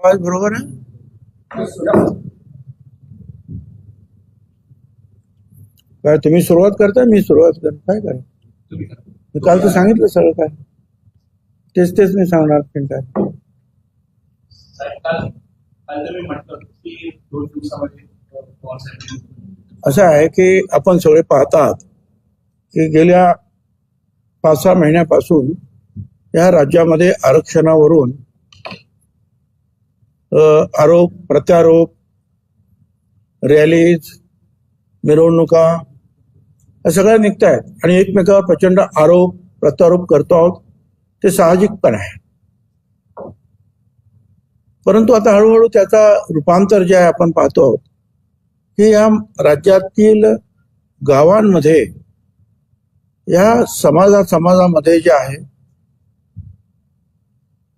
आवाज बरोबर आहे काय तुम्ही सुरुवात करता मी सुरुवात कर काय करा मी काल तर सांगितलं सगळं काय तेच तेच मी सांगणार पण काय काल असं आहे की आपण सगळे पाहतात की गेल्या पाच सहा महिन्यापासून या राज्यामध्ये आरक्षणावरून आरोप प्रत्यारोप रॅलीज मिरवणुका या सगळ्या निघत आहेत आणि एकमेकावर प्रचंड आरोप प्रत्यारोप करतो आहोत ते साहजिक पण आहे. परंतु आता हळूहळू त्याचा रूपांतर जे आहे आपण पाहतो आहोत की या राज्यातील गावांमध्ये या समाजा समाजामध्ये जे आहे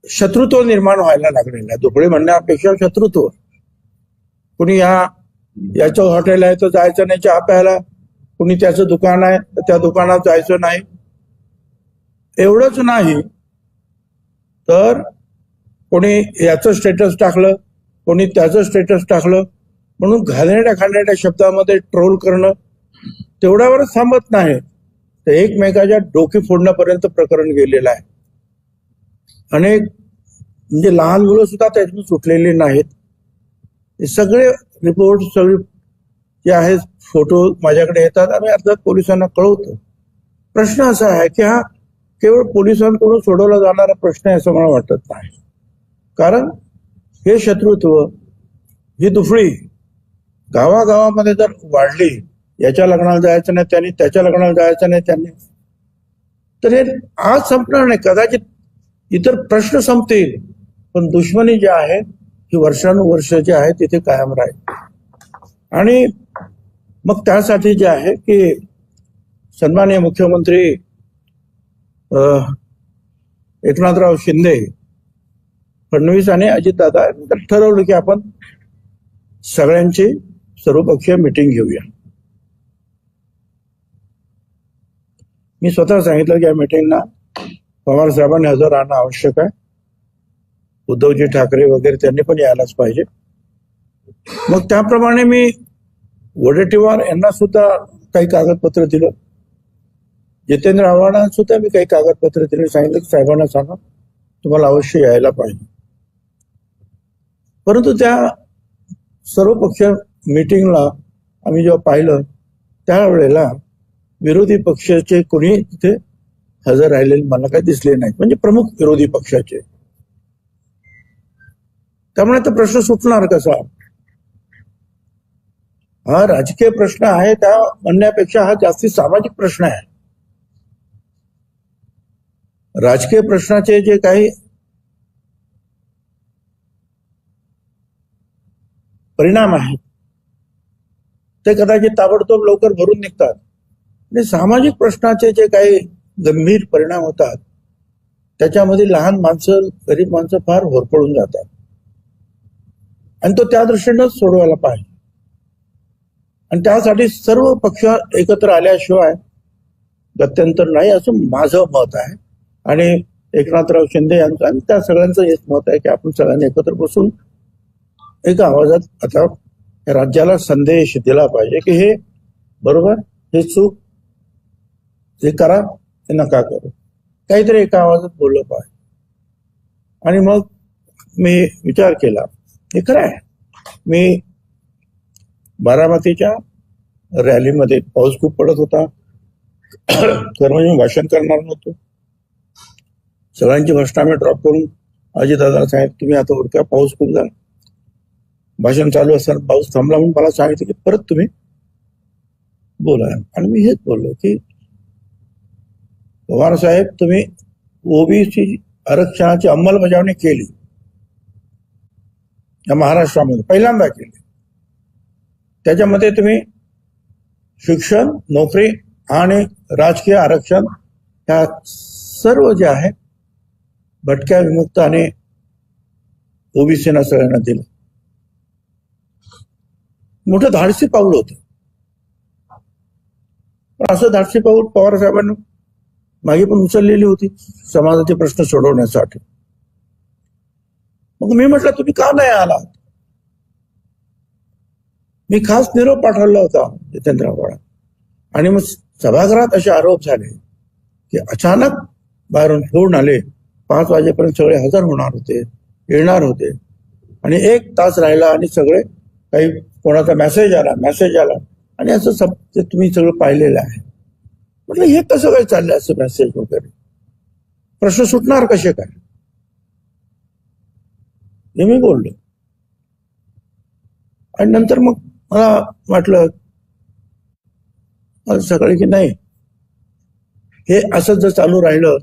शत्रुत्व निर्माण व्हायला लागलेलं आहे. दुबळे म्हणण्यापेक्षा शत्रुत्व. कुणी या याचं हॉटेल आहे तर जायचं नाही चहा प्यायला. कुणी त्याचं दुकान आहे तर त्या दुकानात जायचं नाही. एवढंच नाही तर कोणी याचं स्टेटस टाकलं कोणी त्याचं स्टेटस टाकलं म्हणून घालण्याच्या खाणेरड्या शब्दामध्ये ट्रोल करणं तेवढ्यावरच थांबत नाही. तर एकमेकाच्या डोकी फोडण्यापर्यंत प्रकरण गेलेलं आहे. अनेक म्हणजे लहान मुलं सुद्धा त्यातून सुटलेली नाहीत. हे सगळे रिपोर्ट सगळे जे आहेत फोटो माझ्याकडे येतात. आम्ही अर्थात पोलिसांना कळवतो. प्रश्न असा आहे की हा केवळ पोलिसांकडून सोडवला जाणारा प्रश्न आहे असं मला वाटत नाही. कारण हे शत्रुत्व ही दुफळी गावागावामध्ये जर वाढली याच्या लग्नाला जायचं नाही त्यांनी त्याच्या लग्नाला जायचं नाही त्यांनी तर हे आज संपणार नाही. कदाचित इतर प्रश्न संपतील पण दुश्मनी जे आहे ही वर्षानुवर्ष जे आहे तिथे कायम राहील. आणि मग त्यासाठी जे आहे की सन्माननीय मुख्यमंत्री अं, एकनाथराव शिंदे फडणवीस आणि अजितदादा यांनी ठरवलं की आपण सगळ्यांची सर्वपक्षीय मिटिंग घेऊया. मी स्वतः सांगितलं की या मिटिंगना पवार साहेबांनी हजर राहणं आवश्यक आहे. उद्धवजी ठाकरे वगैरे त्यांनी पण यायलाच पाहिजे. मग त्याप्रमाणे मी वडेट्टीवार यांना सुद्धा काही कागदपत्र दिलं. जितेंद्र आव्हाडांना सुद्धा मी काही कागदपत्र दिले. सांगितलं की साहेबांना सांगा. तुम्हाला अवश्य यायला पाहिजे. परंतु त्या सर्व पक्ष मिटिंगला आम्ही जेव्हा पाहिलं त्यावेळेला विरोधी पक्षाचे कोणी तिथे हजर राहिलेले मला काही दिसले नाहीत म्हणजे प्रमुख विरोधी पक्षाचे. त्यामुळे तो प्रश्न सुटणार कसा? हा राजकीय प्रश्न आहे त्या म्हणण्यापेक्षा हा जास्ती सामाजिक प्रश्न आहे. राजकीय प्रश्नाचे जे काही परिणाम आहेत ते कदाचित ताबडतोब लवकर भरून निघतात. आणि सामाजिक प्रश्नाचे जे काही गंभीर परिणाम होतात. त्याच्यामध्ये लहान माणसं गरीब माणसं फार होरपळून जातात. आणि तो त्या दृष्टीनंच सोडवायला पाहिजे. आणि त्यासाठी सर्व पक्ष एकत्र आल्याशिवाय गत्यंतर नाही असं माझं मत आहे. आणि एकनाथराव शिंदे यांचं आणि त्या सगळ्यांचं हेच मत आहे की आपण सगळ्यांनी एकत्र बसून एका आवाजात आता राज्याला संदेश दिला पाहिजे की हे बरोबर हे चूक हे करा. ते नका करू. काहीतरी एका आवाजात बोललं पाहिजे. आणि मग मी विचार केला हे खरं आहे. मी बारामतीच्या रॅलीमध्ये पाऊस खूप पडत होता. तर म्हणजे मी भाषण करणार नव्हतो. सगळ्यांची भाषणं आम्ही ड्रॉप करून अजितदादा साहेब तुम्ही आता उरक्या पाऊस खूप झाला. भाषण चालू असताना पाऊस थांबला म्हणून मला सांगितलं की परत तुम्ही बोला. आणि मी हेच बोललो की पवार साहेब तुम्ही ओबीसी आरक्षणाची अंमलबजावणी केली. या महाराष्ट्रामध्ये पहिल्यांदा केली. त्याच्यामध्ये तुम्ही शिक्षण नोकरी आणि राजकीय आरक्षण ह्या सर्व जे आहे भटक्या विमुक्त आणि ओबीसीना सगळ्यांना दिलं. मोठं धाडसी पाऊल होतं. पण असं धाडसी पाऊल पवार साहेबांनी मागे पण उचललेली होती. समाजाचे प्रश्न सोडवण्यासाठी. मग मी म्हटलं तुम्ही का नाही आलात? मी खास निरोप पाठवला होता जितेंद्र आव्हाड. आणि मग सभागृहात असे आरोप झाले की अचानक बाहेरून फोन आले. पाच वाजेपर्यंत सगळे हजर होणार होते येणार होते. आणि एक तास राहिला आणि सगळे काही कोणाचा मेसेज आला मेसेज आला. आणि असं सब ते तुम्ही सगळं पाहिलेलं आहे. म्हटलं हे कसं काय चाललं असं मेसेज वगैरे? प्रश्न सुटणार कसे काय? हे मी बोललो. आणि नंतर मग मला वाटलं सकाळी की नाही हे असं जर चालू राहिलं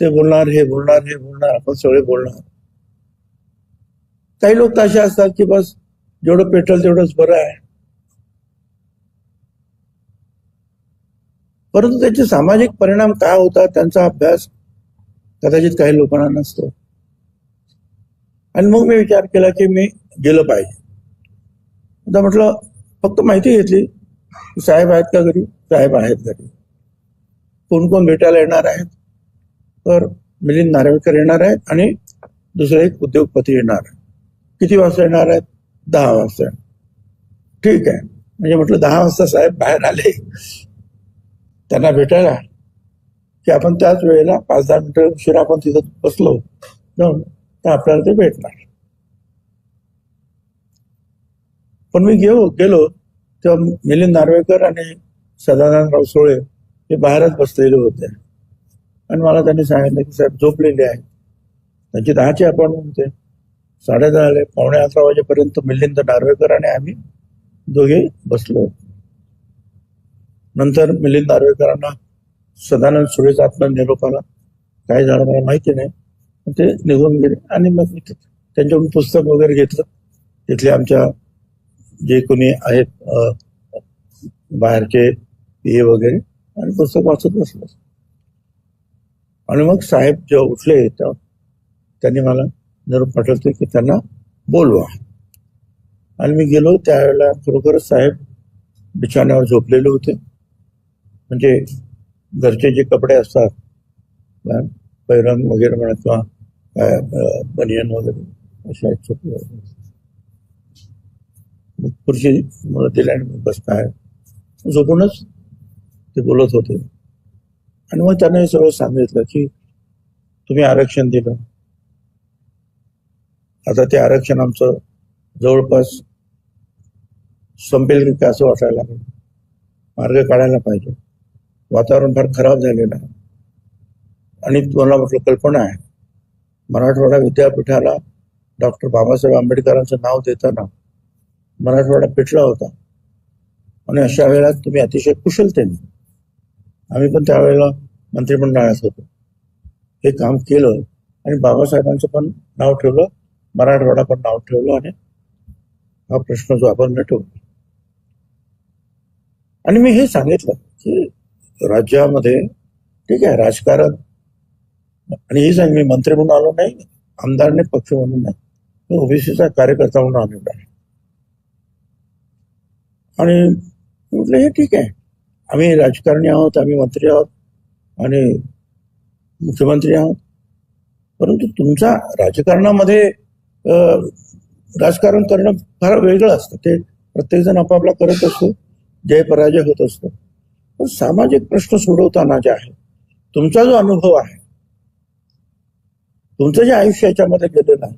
ते बोलणार हे बोलणार हे बोलणार आपण सगळे बोलणार. काही लोक तर असे असतात की बस जेवढं पेट्रोल तेवढंच बरं आहे. परंतु त्याचे सामाजिक परिणाम काय होतात त्यांचा अभ्यास कदाचित काही लोकांना नसतो. आणि मग मी विचार केला की मी गेलं पाहिजे. आता म्हटलं फक्त माहिती घेतली की साहेब आहेत का घरी? साहेब आहेत घरी. कोण कोण भेटायला येणार आहेत? तर मिलिंद नार्वेकर येणार आहेत आणि दुसरे एक उद्योगपती येणार आहे किती वाजता येणार आहेत? दहा वाजता ठीक आहे. म्हणजे म्हटलं दहा वाजता साहेब बाहेर आले. त्यांना भेटायला. की आपण त्याच वेळेला पाच दहा मिनिटं उशिरा आपण तिथं बसलो जाऊन तर आपल्याला ते भेटणार. पण मी गेलो गेलो तेव्हा मिलिंद नार्वेकर आणि सदानंदराव सोळे हे बाहेरच बसलेले होते. आणि मला त्यांनी सांगितलं की साहेब झोपलेले आहेत त्यांची दहाची अपॉइंटमेंट होते. साडे दहा आले पावणे अकरा वाजेपर्यंत मिलिंद नार्वेकर आणि आम्ही दोघे बसलो. होतो. नंतर मिलिंद नार्वेकरांना सदानंद सुरेश आत्मा निरोपाला काही काय झालं मला माहिती नाही. ते निघून गेले आणि मग मी त्यांच्याकडून पुस्तक वगैरे घेतलं. तिथले आमच्या जे कोणी आहेत बाहेरचे पीए वगैरे आणि पुस्तक वाचत बसलं. आणि मग साहेब जेव्हा उठले तेव्हा त्यांनी मला निरोप पाठवते की त्यांना बोलवा. आणि मी गेलो त्यावेळेला खरोखरच साहेब बिछाण्यावर झोपलेले होते. म्हणजे घरचे जे कपडे असतात पैरण पैरंग वगैरे म्हणा किंवा बनियन वगैरे अशा झोपले खुर्ची मला दिली आणि मी बसताय झोपूनच ते बोलत होते. आणि मग त्यांना हे सगळं सांगितलं की तुम्ही आरक्षण दिलं. आता ते आरक्षण आमचं जवळपास संपेल की असं वाटायला लागलं. मार्ग काढायला पाहिजे. वातावरण फार खराब झालेलं आहे. आणि तुम्हाला म्हटलं कल्पना आहे. मराठवाडा विद्यापीठाला डॉक्टर बाबासाहेब आंबेडकरांचं नाव देताना मराठवाडा पिटला होता. आणि अशा वेळेला तुम्ही अतिशय कुशलतेने आम्ही पण त्यावेळेला मंत्रिमंडळात होतो. हे काम केलं आणि बाबासाहेबांचं पण नाव ठेवलं मराठवाडा पण नाव ठेवलं आणि हा प्रश्न जो आपण मिटवला आणि मी हे सांगितलं की राज्यामध्ये ठीक आहे राजकारण. आणि हे सांग मी मंत्री म्हणून आलो नाही आमदारने पक्ष म्हणून नाही. मी ओबीसीचा कार्यकर्ता म्हणून आलेलो आहे. आणि म्हटलं हे ठीक आहे. आम्ही राजकारणी आहोत आम्ही मंत्री आहोत आणि मुख्यमंत्री आहोत. परंतु तुमचा राजकारणामध्ये राजकारण करणं फार वेगळं असतं. ते प्रत्येकजण आपापला करत असतो जय पराजय होत असतो. पण सामाजिक प्रश्न सोडवताना जे आहे तुमचा जो अनुभव आहे तुमचं जे आयुष्य याच्यामध्ये गेलेलं आहे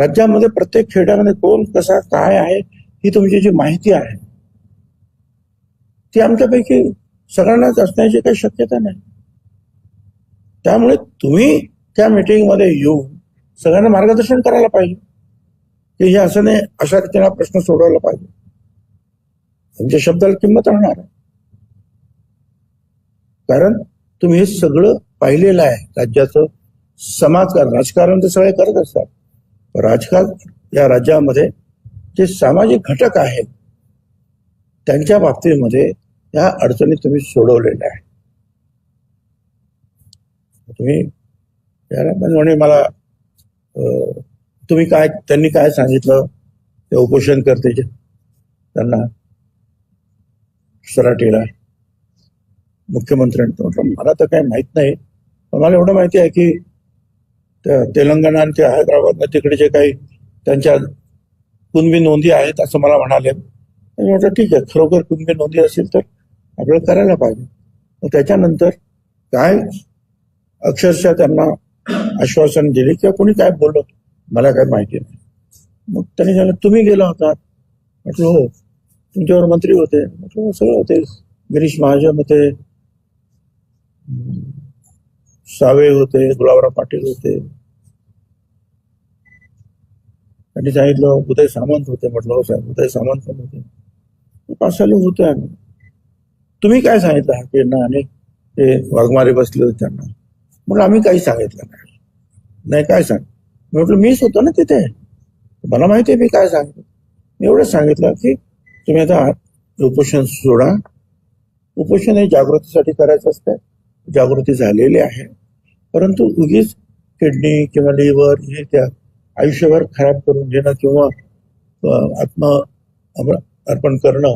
राज्यामध्ये प्रत्येक खेड्यामध्ये कोण कसा काय आहे ही तुमची जी माहिती आहे ती आमच्यापैकी सगळ्यांनाच असण्याची काही शक्यता नाही. त्यामुळे तुम्ही त्या मिटिंगमध्ये येऊन सगळ्यांना मार्गदर्शन करायला पाहिजे की हे असं नाही अशा रीतीने प्रश्न सोडवला पाहिजे. तुमच्या शब्दाला किंमत राहणार आहे. कारण तुम्ही हे सगळं पाहिलेलं आहे. राज्याचं समाजकारण राजकारण तर सगळे करत असतात. राजकारण या राज्यामध्ये जे सामाजिक घटक आहेत त्यांच्या बाबतीमध्ये या अडचणी तुम्ही सोडवलेल्या आहेत. तुम्ही म्हणे मला तुम्ही काय त्यांनी काय सांगितलं? ते उपोषण करते त्यांना सराटीला मुख्यमंत्र्यांचं म्हटलं मला तर काही माहीत नाही. मला एवढं माहिती आहे की त्या तेलंगणा आणि ते हैदराबाद तिकडे जे काही त्यांच्या कुणबी नोंदी आहेत असं मला म्हणाले. मी म्हटलं ठीक आहे खरोखर कुणबी नोंदी असेल तर आपल्याला करायला पाहिजे. मग त्याच्यानंतर काय अक्षरशः त्यांना आश्वासन दिले किंवा कोणी काय बोललं मला काय माहिती नाही. मग त्यांनी सांगितलं तुम्ही गेला होता. म्हटलं हो तुमच्यावर मंत्री होते. म्हटलं हो सगळे होते. गिरीश महाजन होते सावे होते गुलाबराव पाटील होते. त्यांनी सांगितलं उदय सामंत होते म्हटलं हो साहेब उदय सामंत पण होते. पाच सहा लोक होते आम्ही तुम्ही काय सांगितलं? हाकेंना आणि ते वाघमारे बसले होते त्यांना. म्हटलं आम्ही काही सांगितलं नाही. नाही काय सांग? मी म्हटलं मीच होतो ना तिथे. मला माहिती आहे मी काय सांगितलं. मी एवढं सांगितलं की तुम्ही आता उपोषण सोडा. उपोषण हे जागृतीसाठी करायचं असतं जागृती झालेली आहे. परंतु उगीच किडनी किंवा लिव्हर हे त्या आयुष्यभर खराब करून घेणं किंवा आत्म अर्पण करणं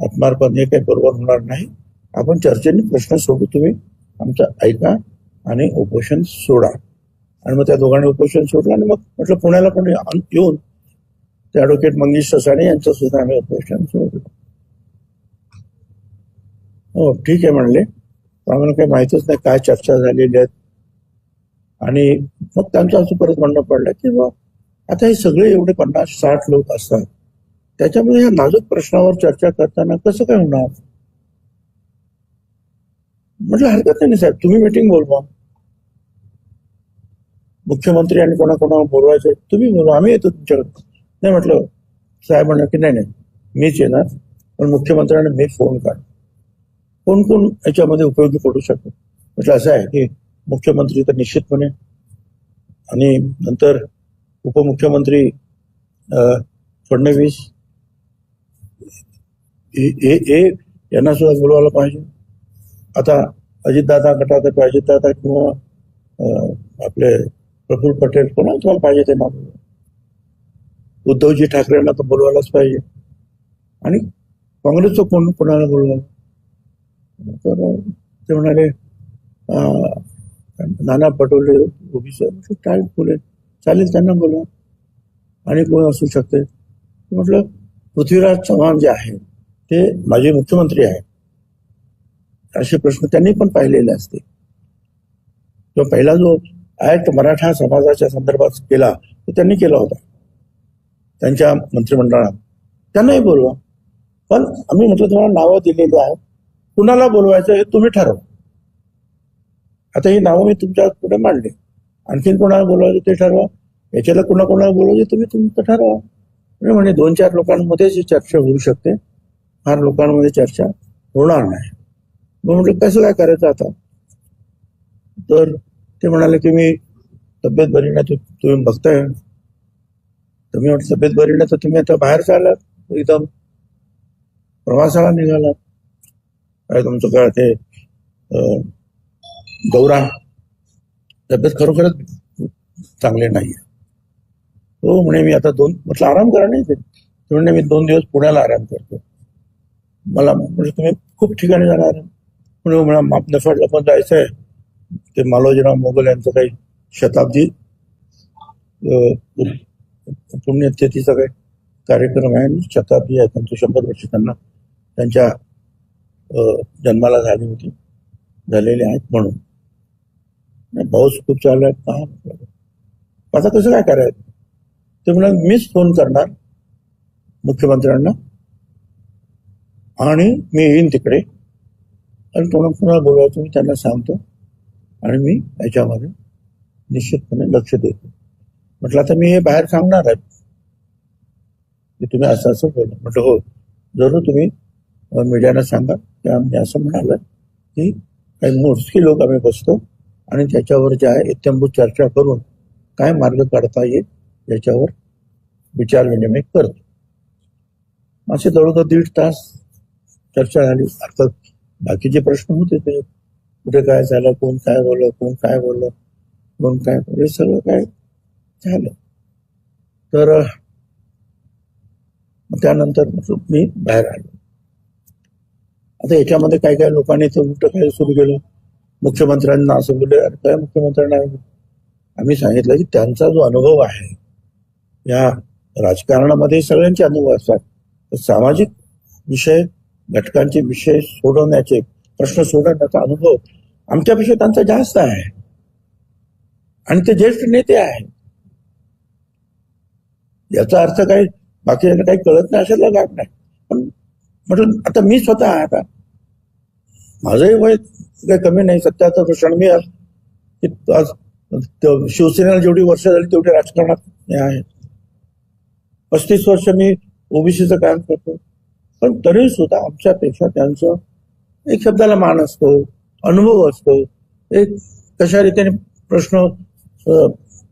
आत्मार्पण हे काही बरोबर होणार नाही. आपण चर्चेने प्रश्न सोडू. तुम्ही आमचं ऐका आणि उपोषण सोडा. आणि मग त्या दोघांनी उपोषण सोडलं आणि मग म्हटलं पुण्याला पण येऊन ते ॲडव्होकेट मंगेश ससाणे यांचं सुद्धा आम्ही उपोषण सोडलं हो ठीक आहे म्हणले. आम्हाला काही माहितच नाही काय चर्चा झालेली आहेत आणि मग त्यांचं असं परत म्हणणं पडलं की बा आता हे सगळे एवढे पन्नास साठ लोक असतात. त्याच्यामुळे या नाजूक प्रश्नावर चर्चा करताना कसं काय होणार? म्हटलं हरकत नाही ना साहेब. तुम्ही मिटिंग बोलवा. मुख्यमंत्री आणि कोणाकोणाला बोलवायचं तुम्ही बोलवा. आम्ही येतो तुमच्याकडे. नाही म्हटलं साहेब म्हणलं की नाही नाही. मीच येणार पण मुख्यमंत्र्यांना मी फोन काढ कोण कोण याच्यामध्ये उपयोगी पडू शकतो? म्हटलं असं आहे की मुख्यमंत्री तर निश्चितपणे आणि नंतर उपमुख्यमंत्री अं, फडणवीस हे यांना सुद्धा बोलवायला पाहिजे. आता अजितदादा गटातर्फे अजितदादा किंवा अं, आपले प्रफुल्ल पटेल कोणाला तुम्हाला पाहिजे ते ना उद्धवजी ठाकरेंना तर बोलवायलाच पाहिजे. आणि काँग्रेसचं कोण कोणाला बोलवायला? तर ते म्हणाले अं, नाना पटोले ओबीसी काय बोलेल? चालेल त्यांना बोला आणि कोण असू शकते? म्हटलं पृथ्वीराज चव्हाण जे आहे ते माजी मुख्यमंत्री आहेत. असे प्रश्न त्यांनी पण पाहिलेले असते. जो पहिला जो ऍक्ट मराठा समाजाच्या संदर्भात केला तो त्यांनी केला होता. त्यांच्या मंत्रिमंडळात. त्यांनाही बोलवा. पण आम्ही म्हटलं तुम्हाला नावं दिलेली आहेत. कुणाला बोलवायचं हे तुम्ही ठरवा. आता ही नावं मी तुमच्यापुढे मांडली. आणखीन कोणाला बोलवायचं ते ठरवा. याच्याला कुणा कोणाला बोलवायचं तुम्ही तुमचं ठरवा. म्हणजे म्हणे दोन चार लोकांमध्येच ही चर्चा होऊ शकते. फार लोकांमध्ये चर्चा होणार नाही. मग म्हटलं कसं काय करायचं आता? तर ते म्हणाले की मी तब्येत बरी नाही तुम्ही बघताय. तुम्ही म्हटलं तब्येत बरी नाही तर तुम्ही आता बाहेर चाललात. एकदम प्रवासाला निघालात. काय तुमचं काय ते अं, गौरा तब्येत खरोखरच चांगली नाही हो म्हणे मी आता दोन म्हटलं आराम करा नाही ते. म्हणजे मी दोन दिवस पुण्याला आराम करतो. मला म्हणजे तुम्ही खूप ठिकाणी जाणार म्हणजे मला मापनफाडला पण जायचं आहे. ते मालोजीराव मोगल यांचं काही शताब्दी अं, पुण्यतिथीचा काही कार्यक्रम आहे. शताब्दी आहे त्यांचं शंभर वर्ष त्यांना त्यांच्या जन्माला झाली होती. झालेले आहेत म्हणून. नाही, पाऊस खूप चालू आहे का आता कसं काय करायचं? ते म्हणाले मीच फोन करणार मुख्यमंत्र्यांना. आणि मी येईन तिकडे. आणि कोणा कोणाला बोलवायचं मी त्यांना सांगतो. आणि मी याच्यामध्ये निश्चितपणे लक्ष देतो. म्हटलं आता मी हे बाहेर सांगणार आहे. की तुम्ही असं असं बोला. म्हटलं हो. जरूर तुम्ही मीडियाला सांगा. की आम्ही असं म्हणालं की काही मोजकी लोक आम्ही बसतो आणि त्याच्यावर जे आहे इत्यंभूत चर्चा करून काय मार्ग काढता येईल याच्यावर विचार विनिमय करतो. असे जवळजवळ दीड तास चर्चा झाली. अर्थात बाकीचे प्रश्न होते ते. कुठे काय झालं कोण काय बोललं कोण काय बोललं कोण काय बोललं हे सगळं काय झालं. तर त्यानंतर मी बाहेर आलो. आता याच्यामध्ये काय काय लोकांनी ते उलट काय सुरू केलं. मुख्यमंत्र्यांना असं बोलले अरे काय मुख्यमंत्र्यांना? आम्ही सांगितलं की त्यांचा जो अनुभव आहे या राजकारणामध्ये सगळ्यांचे अनुभव असतात. तर सामाजिक विषय घटकांचे विषय सोडवण्याचे प्रश्न सोडवण्याचा अनुभव आमच्यापेक्षा त्यांचा जास्त आहे. आणि ते ज्येष्ठ नेते आहेत. याचा अर्थ काही बाकी काही कळत नाही अशातला गाठ नाही. पण म्हटलं आता मी स्वतः आहे आता माझंही वय काही कमी नाही सत्याचं वर्ष मी आज कि- आज शिवसेनेला जेवढी वर्ष झाली तेवढी राजकारणात मी आहे. पस्तीस वर्ष मी ओबीसीचं काम करतो. पण तरी सुद्धा आमच्यापेक्षा त्यांचं एक शब्दाला मान असतो अनुभव असतो. एक कशा रीतीने प्रश्न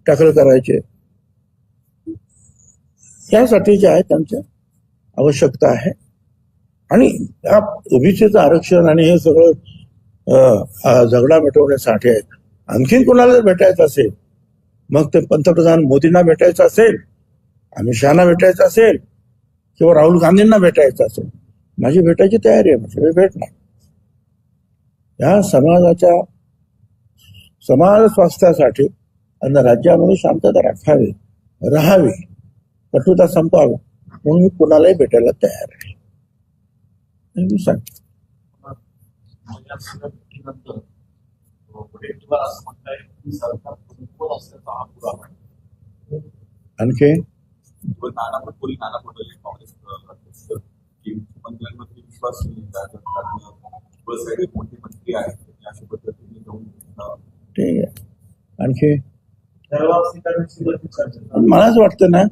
टॅकल करायचे. यासाठी जे आहे त्यांच्या आवश्यकता आहे. आणि या ओबीसीचं आरक्षण आणि हे सगळं झगडा मिटवण्यासाठी आहेत. आणखीन कोणाला जर भेटायचं असेल मग ते पंतप्रधान मोदींना भेटायचं असेल अमित शहाना भेटायचं असेल किंवा राहुल गांधींना भेटायचं असेल माझी भेटायची तयारी आहे म्हणजे मी भेटणार या समाजाच्या समाज स्वास्थ्यासाठी आणि राज्यामध्ये शांतता राखावी राहावी कटुता संपावी म्हणून मी कुणालाही भेटायला तयार आहे. आणखी ठीक आहे. आणखी ठराव स्वीकारण्याची गरज चर्चा पण मला असं वाटतं ना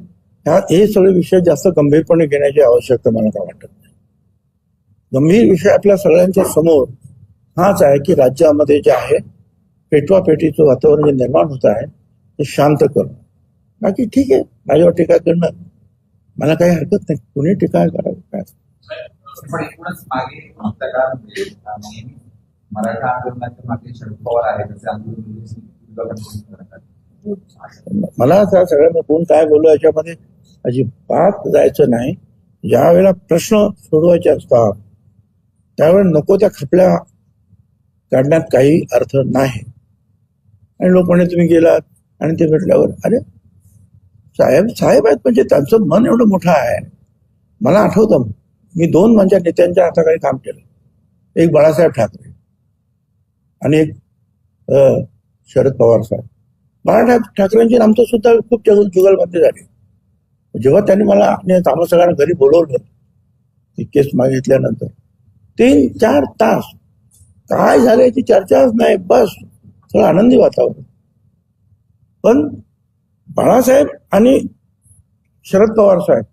ह्या हे सगळे विषय जास्त गंभीरपणे घेण्याची आवश्यकता मला काय वाटत. गंभीर विषय आपल्या सगळ्यांच्या समोर हाच आहे की राज्यामध्ये जे आहे पेटवा पेटीचं वातावरण जे निर्माण होत आहे ते शांत करणं. बाकी ठीक आहे माझ्यावर टीका करणं मला काही हरकत नाही. कुणी टीका करावं? काय मराठा आंदोलनाच्या मागे शरद पवार आंदोलन विरोधात करतात. मला आता सगळ्यांना कोण काय बोलू याच्यामध्ये अजिबात जायचं नाही. ज्या वेळेला प्रश्न सोडवायचे असतात त्यावेळेस नको त्या खपल्या काढण्यात काही अर्थ नाही. आणि लोक म्हणे तुम्ही गेलात. आणि ते भेटल्यावर अरे साहेब साहेब आहेत म्हणजे त्यांचं मन एवढं मोठं आहे. मला आठवतं मी दोन माझ्या नेत्यांच्या हाताखाली काम केलं. एक बाळासाहेब ठाकरे आणि एक शरद पवार साहेब. बाळासाहेब ठाकरेंची आमचं सुद्धा खूप जगल जुगलबंदी झाली. जेव्हा त्यांनी मला आणि आम्हा सगळ्यांना घरी बोलवलं ती केस मागितल्यानंतर तीन चार तास. काय झालं याची चर्चाच नाही बस. सगळं आनंदी वातावरण. पण बाळासाहेब आणि शरद पवार साहेब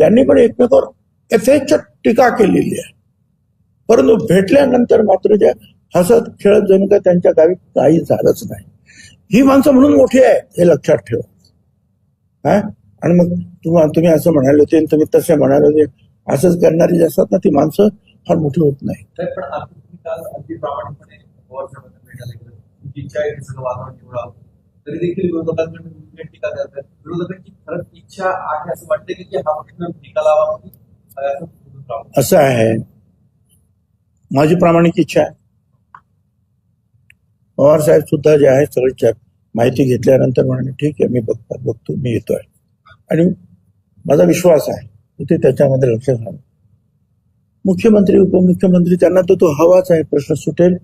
यांनी पण एकमेकावर यथेच्छ टीका केलेली आहे. परंतु भेटल्यानंतर मात्र ज्या हसत खेळत जणू काय त्यांच्या गावी काही झालंच नाही. ही माणसं म्हणून मोठी आहे हे लक्षात ठेवा. हा? आणि मग तुम्हाला तुम्ही असं म्हणाले होते आणि तुम्ही तसे म्हणाले होते. असंच करणारी जी असतात ना ती माणसं फार मोठी होत नाही. तर देखील विरोधकांकडून टीका करतात विरोधकांची खरंच इच्छा आहे असं वाटतं की हा प्रश्न निकालावा आहे. माझी प्रामाणिक इच्छा आहे. पवार साहेब सुद्धा जे आहे सगळी माहिती घेतल्यानंतर म्हणाले ठीक आहे मी बघतो बघतो मी येतोय. आणि माझा विश्वास आहे. की ते त्याच्यामध्ये लक्ष घालून. मुख्यमंत्री उपमुख्यमंत्री त्यांना तर तो हवाच आहे प्रश्न सुटेल.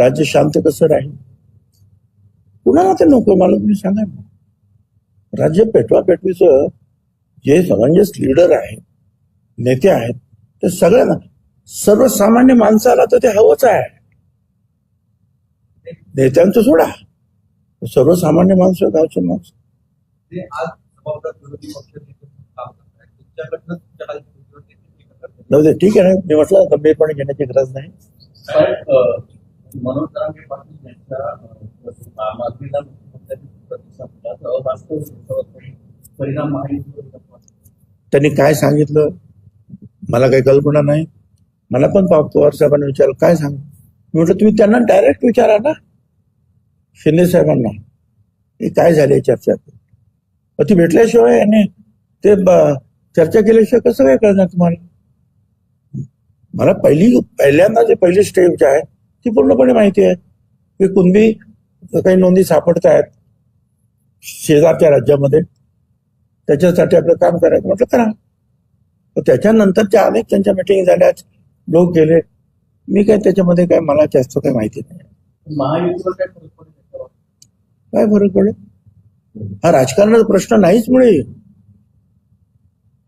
राज्य शांत कसं राहील? कुणाला ते नको? मला तुम्ही सांगा ना. राज्य पेटवा पेटवीचं जे समंजस लीडर आहे नेते आहेत ते सगळ्यांना सर्वसामान्य माणसाला तर ते हवंच आहे. नेत्यांचं सोडा. सर्वसामान्य माणसं गावचे माणसं. जाऊ दे ठीक आहे ना मी म्हटलं गंभीरपणे घेण्याची गरज नाही. त्यांनी काय सांगितलं? मला काही कल्पना नाही. मला पण पवार साहेबांनी विचारलं काय सांग? मी म्हटलं तुम्ही त्यांना डायरेक्ट विचारा ना. शिंदे साहेबांना. हे काय झाले चर्चा ती भेटल्याशिवाय आणि ते चर्चा केल्याशिवाय कसं काय कळणार तुम्हाला? मला पहिली पहिल्यांदा जे पहिली स्टेज आहे ती पूर्णपणे माहिती आहे. की कुणबी काही नोंदी सापडत आहेत शेजारच्या राज्यामध्ये. त्याच्यासाठी आपलं काम करायचं. म्हटलं करा. तर त्याच्यानंतरच्या अनेक त्यांच्या मिटिंग झाल्या लोक गेले. मी काय त्याच्यामध्ये काय मला जास्त काही माहिती नाही. महायुतीवर काय फरक पडेल याच्यावर? काय फरक पडेल? हा राजकारणाचा प्रश्न नाहीच मुळे.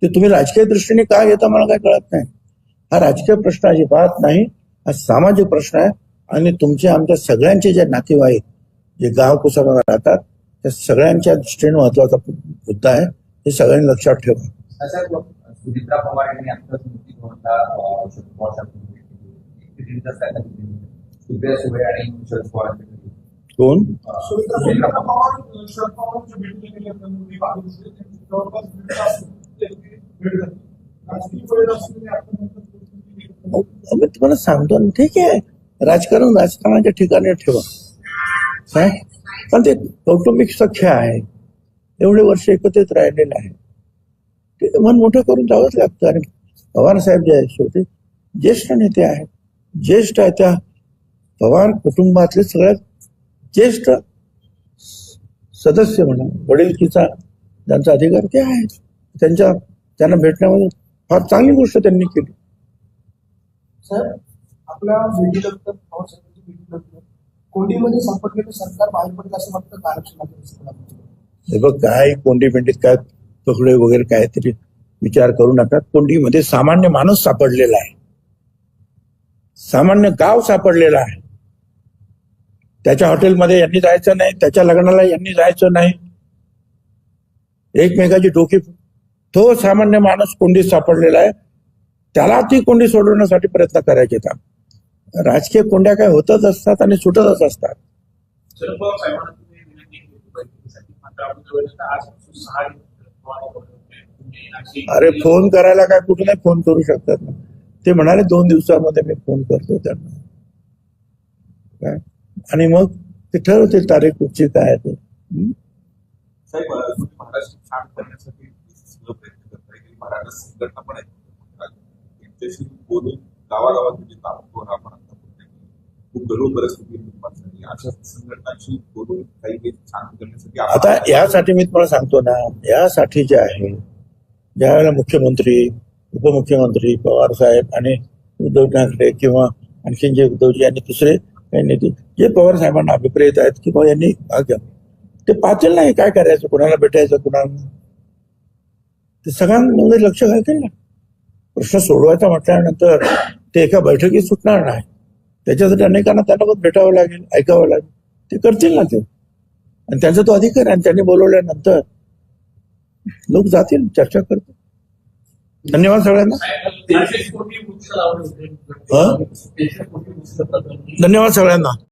ते तुम्ही राजकीय दृष्टीने का घेता मला काय कळत नाही. हा राजकीय प्रश्न अजिबात नाही. हा सामाजिक प्रश्न आहे. आणि तुमचे आमच्या सगळ्यांचे जे नातेवाईक जे गाव कुसामध्ये राहतात त्या सगळ्यांच्या दृष्टीने महत्त्वाचा मुद्दा आहे. हे सगळ्यांनी लक्षात ठेवा. सुमित्रा पवार यांनी आत्ताच. कोण? सुमित्रा मी तुम्हाला सांगतो ना ठीक आहे. राजकारण राजकारणाच्या ठिकाणी ठेवा. काय पण ते कौटुंबिक सख्य आहे. एवढे वर्ष एकत्रित राहिलेले आहे. ते मन मोठं करून जावंच लागतं. आणि पवार साहेब जे आहेत शेवटी ज्येष्ठ नेते आहेत. ज्येष्ठ आहे त्या पवार कुटुंबातले सगळ्यात ज्येष्ठ सदस्य म्हणा वडीलकीचा त्यांचा अधिकार ते आहे त्यांच्या त्यांना भेटण्यामध्ये फार चांगली गोष्ट त्यांनी केली. सर आपल्या भेटी भेटीनंतर पवार साहेबांची भेटीनंतर कोंडीमध्ये सापडलेलं सरकार बाहेर पडेल असं वाटतं का आरक्षणाचं हे बघ काय कोंडी पिंडीत काय तुकडे वगैरे काहीतरी विचार करू नका. कोंडीमध्ये सामान्य माणूस सापडलेला आहे. सामान्य गाव सापडलेला आहे. त्याच्या हॉटेलमध्ये यांनी जायचं नाही त्याच्या लग्नाला यांनी जायचं नाही. एकमेकाची डोकी तो सामान्य माणूस कोंडीत सापडलेला आहे. त्याला ती कोंडी सोडवण्यासाठी प्रयत्न करायचे काम राजकीय कोंड्या काय होतच असतात आणि सुटतच असतात. अरे फोन करायला काय कुठे नाही फोन करू शकतात ना. ते म्हणाले दोन दिवसामध्ये मी फोन करतो त्यांना. काय? आणि मग ते ठरवतील तारीख कुठची काय आहे ते? साहेब महाराष्ट्र त्यांच्याशी बोलून गावागावात जे ताबडतोब आपण आता की खूप परिस्थिती निर्माण झाली. अशा संघटनांशी बोलून काही छान करण्यासाठी आता यासाठी मी तुम्हाला सांगतो ना यासाठी जे आहे ज्या वेळेला मुख्यमंत्री उपमुख्यमंत्री पवार साहेब आणि उद्धव ठाकरे किंवा आणखीन जे उद्धवजी आणि दुसरे काही नेते जे पवार साहेबांना अभिप्रेत आहेत किंवा यांनी भाग घ्या ते पाहतील नाही काय करायचं कुणाला भेटायचं कुणाला ते सगळ्यांमध्ये लक्ष घालतील ना. प्रश्न सोडवायचा म्हटल्यानंतर ते एका बैठकीत सुटणार नाही. त्याच्यासाठी अनेकांना त्यांना पण भेटावं लागेल ऐकावं लागेल. ते करतील ना ते. आणि त्यांचा तो अधिकार आहे आणि त्यांनी बोलवल्यानंतर लोक जातील चर्चा करतील. धन्यवाद सगळ्यांना. हं? धन्यवाद सगळ्यांना.